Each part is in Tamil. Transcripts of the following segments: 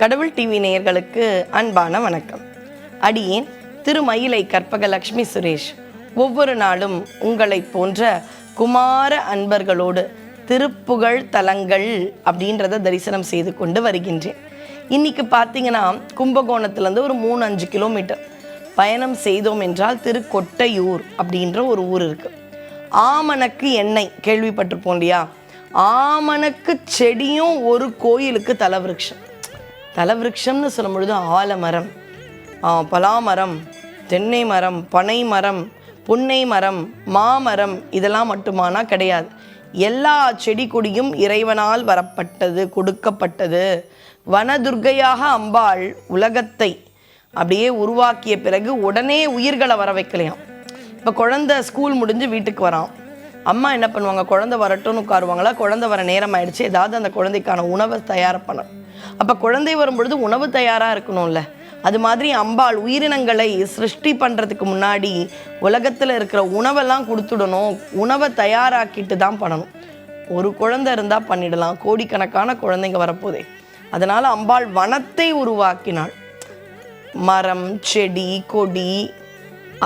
கடவுள் டிவி நேயர்களுக்கு அன்பான வணக்கம். அடியேன் திருமயிலை கற்பகலக்ஷ்மி சுரேஷ். ஒவ்வொரு நாளும் உங்களைப் போன்ற குமார அன்பர்களோடு திருப்புகழ் தலங்கள் அப்படின்றத தரிசனம் செய்து கொண்டு வருகின்றேன். இன்னைக்கு பார்த்தீங்கன்னா கும்பகோணத்துலேருந்து ஒரு மூணு அஞ்சு கிலோமீட்டர். பயணம் செய்தோம் என்றால் திருக்கொட்டையூர் அப்படின்ற ஒரு ஊர் இருக்குது ஆமணக்கு எண்ணெய் கேள்விப்பட்டிருப்போம் இல்லையா? ஆமணக்கு செடியும் ஒரு கோயிலுக்கு தலவிருட்சம் தலவிருட்சம்னு சொல்லும் பொழுது ஆலமரம் பலாமரம் தென்னை மரம் பனை மரம் புன்னை மரம் மாமரம் இதெல்லாம் மட்டுமானா கிடையாது. எல்லா செடி கொடியும் இறைவனால் வரப்பட்டது கொடுக்கப்பட்டது. வனதுர்கையாக அம்பாள் உலகத்தை அப்படியே உருவாக்கிய பிறகு உடனே உயிர்களை வர வைக்கலையாம். இப்போ குழந்தை ஸ்கூல் முடிஞ்சு வீட்டுக்கு வரான் அம்மா என்ன பண்ணுவாங்க? குழந்தை வரட்டும்னு உட்காருவாங்களா? குழந்தை வர நேரம் ஆயிடுச்சு. ஏதாவது அந்த குழந்தைக்கான உணவை தயார் பண்ணணும். அப்போ குழந்தை வரும்பொழுது உணவு தயாராக இருக்கணும்ல. அது மாதிரி அம்பாள் உயிரினங்களை சிருஷ்டி பண்ணுறதுக்கு முன்னாடி உலகத்தில் இருக்கிற உணவெல்லாம் கொடுத்துடணும். உணவை தயாராக்கிட்டு தான் பண்ணணும். ஒரு குழந்தை இருந்தால் பண்ணிடலாம். கோடிக்கணக்கான குழந்தைங்க வரப்போதே. அதனால் அம்பாள் வனத்தை உருவாக்கினாள். மரம் செடி கொடி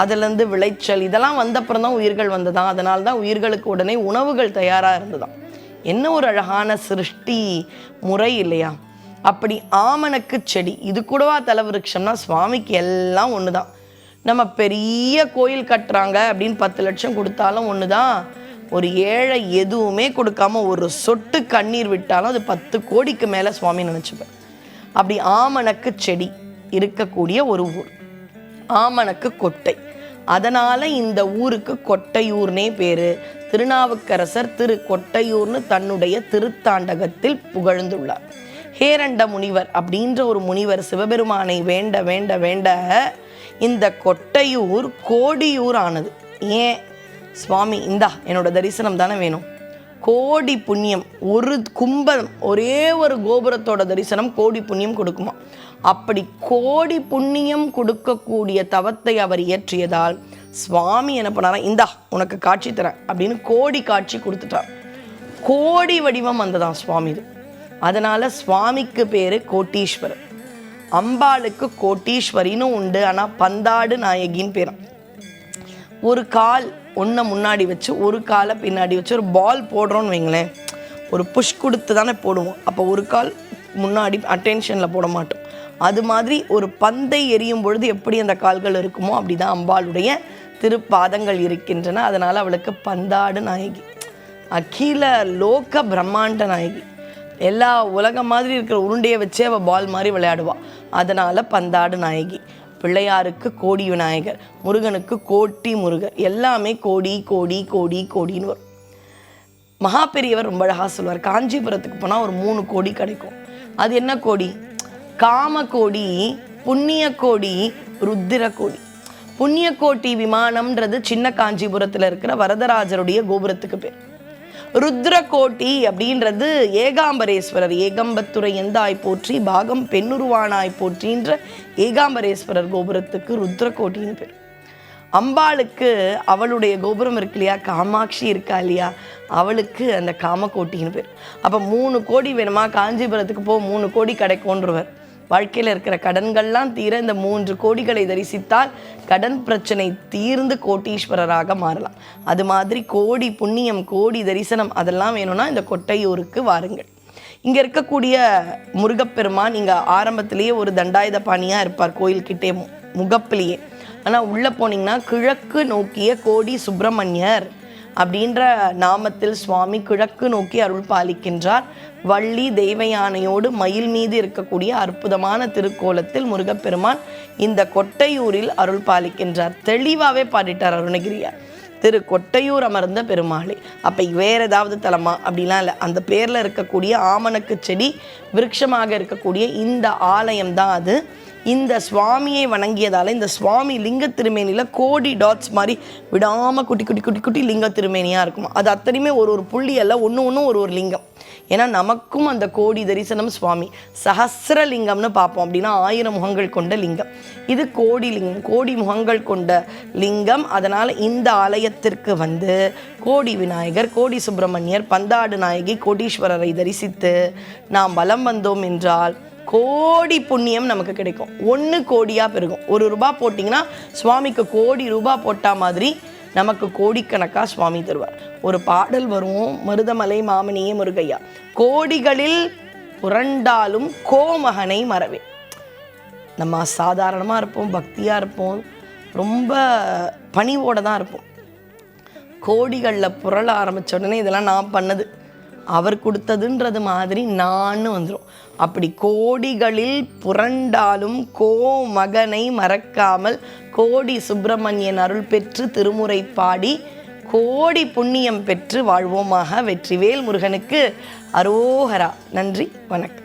அதுலேருந்து விளைச்சல் இதெல்லாம் வந்தப்புறம் தான் உயிர்கள் வந்ததாம் அதனால தான் உயிர்களுக்கு உடனே உணவுகள் தயாராக இருந்ததான் என்ன ஒரு அழகான சிருஷ்டி முறை இல்லையா? அப்படி ஆமணக்கு செடி இது கூடவா தலவிருட்சம்னா சுவாமிக்கு எல்லாம் ஒன்று தான் நம்ம பெரிய கோயில் கட்டுறாங்க அப்படின்னு பத்து லட்சம் கொடுத்தாலும் ஒன்று தான் ஒரு ஏழை எதுவுமே கொடுக்காம ஒரு சொட்டு கண்ணீர் விட்டாலும் அது பத்து கோடிக்கு மேலே சுவாமி நினச்சிப்பேன் அப்படி ஆமணக்கு செடி இருக்கக்கூடிய ஒரு ஊர். ஆமணக்கு கொட்டை. அதனால் இந்த ஊருக்கு கொட்டையூர்னே பேர். திருநாவுக்கரசர் திரு கொட்டையூர்னு தன்னுடைய திருத்தாண்டகத்தில் புகழ்ந்துள்ளார். ஹேரண்ட முனிவர் அப்படின்ற ஒரு முனிவர் சிவபெருமானை வேண்ட வேண்ட வேண்ட இந்த கொட்டையூர் கோடியூர் ஆனது ஏன்? சுவாமி இந்தா என்னோட தரிசனம் தானே வேணும். கோடி புண்ணியம் ஒரு கும்பம் ஒரே ஒரு கோபுரத்தோட தரிசனம் கோடி புண்ணியம் கொடுக்குமா? அப்படி கோடி புண்ணியம் கொடுக்கக்கூடிய தவத்தை அவர் இயற்றியதால் சுவாமி என்ன பண்ணாரா இந்தா உனக்கு காட்சி தரேன் அப்படின்னு கோடி காட்சி கொடுத்துட்டார். கோடி வடிவம் வந்ததான் சுவாமி இது. அதனால் சுவாமிக்கு பேர் கோட்டீஸ்வரர். அம்பாளுக்கு கோட்டீஸ்வரின்னு உண்டு ஆனால் பந்தாடு நாயகின்னு பேரும் ஒரு கால் ஒன்றை முன்னாடி வச்சு ஒரு காலை பின்னாடி வச்சு ஒரு பால் போடுறோன்னு வைங்களேன் ஒரு புஷ் கொடுத்து தானே போடுவோம். அப்போ ஒரு கால் முன்னாடி அட்டென்ஷனில் போட மாட்டோம். அது மாதிரி ஒரு பந்தை எரியும் பொழுது எப்படி அந்த கால்கள் இருக்குமோ அப்படிதான் அம்பாளுடைய திருப்பாதங்கள் இருக்கின்றன. அதனால் அவளுக்கு பந்தாடு நாயகி. அகில லோக பிரம்மாண்ட நாயகி. எல்லா உலகம் மாதிரி இருக்கிற உருண்டையை வச்சே அவள் பால் மாதிரி விளையாடுவாள் அதனால் பந்தாடு நாயகி பிள்ளையாருக்கு கோடி விநாயகர் முருகனுக்கு கோட்டி முருகர் எல்லாமே கோடி கோடி கோடி கோடின்னு வரும். மகா பெரியவர் ரொம்ப அழகாக சொல்லுவார் காஞ்சிபுரத்துக்கு போனால் ஒரு மூணு கோடி கிடைக்கும். அது என்ன கோடி? காம கோடி புண்ணிய கோடி ருத்திர கோடி. புண்ணிய கோட்டி விமானம்ன்றது சின்ன காஞ்சிபுரத்தில் இருக்கிற வரதராஜருடைய கோபுரத்துக்கு பேர். ருத்ரகோட்டி அப்படின்றது ஏகாம்பரேஸ்வரர் ஏகம்பத்துறை எந்தாய் போற்றி பாகம் பெண்ணுருவானாய் போற்றின்ற ஏகாம்பரேஸ்வரர் கோபுரத்துக்கு ருத்ரகோட்டின்னு பேர். அம்பாளுக்கு அவளுடைய கோபுரம் இருக்கு இல்லையா? காமாட்சி இருக்கா இல்லையா? அவளுக்கு அந்த காமக்கோட்டின்னு பேர். அப்போ மூணு கோடி வேணுமா? காஞ்சிபுரத்துக்கு போ மூணு கோடி கிடைக்கும்ன்றவர். வாழ்க்கையில் இருக்கிற கடன்கள்லாம் தீர இந்த மூன்று கோடிகளை தரிசித்தால் கடன் பிரச்சனை தீர்ந்து கோட்டீஸ்வரராக மாறலாம். அது மாதிரி கோடி புண்ணியம் கோடி தரிசனம் அதெல்லாம் வேணும்னா இந்த கொட்டையூருக்கு வாருங்கள். இங்கே இருக்கக்கூடிய முருகப்பெருமான் இங்கே ஆரம்பத்திலேயே ஒரு தண்டாயுத பாணியாக இருப்பார் கோயில்கிட்டே மு- முகப்பிலேயே. ஆனால் உள்ளே போனீங்கன்னா கிழக்கு நோக்கிய கோடி சுப்பிரமணியர் அப்படின்ற நாமத்தில் சுவாமி கிழக்கு நோக்கி அருள் பாலிக்கின்றார். வள்ளி தெய்வயானையோடு மயில் மீது இருக்கக்கூடிய அற்புதமான திருக்கோலத்தில் முருகப்பெருமான் இந்த கொட்டையூரில் அருள் பாலிக்கின்றார். தெளிவாவே பாடிட்டார் அருணகிரியார். திரு கொட்டையூர் அமர்ந்த பெருமாளே. அப்போ வேற ஏதாவது தலமா? அப்படிலாம் இல்லை. அந்த பேரில் இருக்கக்கூடிய ஆமணக்கு செடி விருட்சமாக இருக்கக்கூடிய இந்த ஆலயம் தான் அது. இந்த சுவாமியை வணங்கியதால் இந்த சுவாமி லிங்க திருமேனியில் கோடி டாட்ஸ் மாதிரி விடாமல் குட்டி குட்டி குட்டி குட்டி லிங்க திருமேனியாக இருக்குமா? அது அத்தனையுமே ஒரு ஒரு புள்ளியெல்லாம் ஒன்று ஒன்றும் ஒரு ஒரு லிங்கம். ஏன்னா நமக்கும் அந்த கோடி தரிசனம் சுவாமி. சஹஸ்ரலிங்கம்னு பார்ப்போம் அப்படின்னா ஆயிரம் முகங்கள் கொண்ட லிங்கம். இது கோடி லிங்கம் கோடி முகங்கள் கொண்ட லிங்கம். அதனால் இந்த ஆலயத்திற்கு வந்து கோடி விநாயகர் கோடி சுப்பிரமணியர் பந்தாடு நாயகி கோடீஸ்வரரை தரிசித்து நாம் வலம் வந்தோம் என்றால் கோடி புண்ணியம் நமக்கு கிடைக்கும். ஒன்று கோடியாக பெருகும். ஒரு ரூபா போட்டிங்கன்னா சுவாமிக்கு கோடி ரூபா போட்டால் மாதிரி நமக்கு கோடிக்கணக்காக சுவாமி தருவார். ஒரு பாடல் வரும் மருதமலை மாமனியே முருகையா. கோடிகளில் புரண்டாலும் கோமகனை மறவே. நம்ம சாதாரணமாக இருப்போம் பக்தியாக இருப்போம் ரொம்ப பணிவோடு தான் இருப்போம். கோடிகளில் புரள ஆரம்பிச்ச உடனே இதெல்லாம் நான் பண்ணது. அவர் கொடுத்ததுன்றது மாதிரி நான்னு வந்துடும் அப்படி கோடிகளில் புரண்டாலும் கோ மகனை மறக்காமல் கோடி சுப்பிரமணியன் அருள் பெற்று திருமுறை பாடி கோடி புண்ணியம் பெற்று வாழ்வோமாக வெற்றிவேல் முருகனுக்கு அரோகரா. நன்றி வணக்கம்.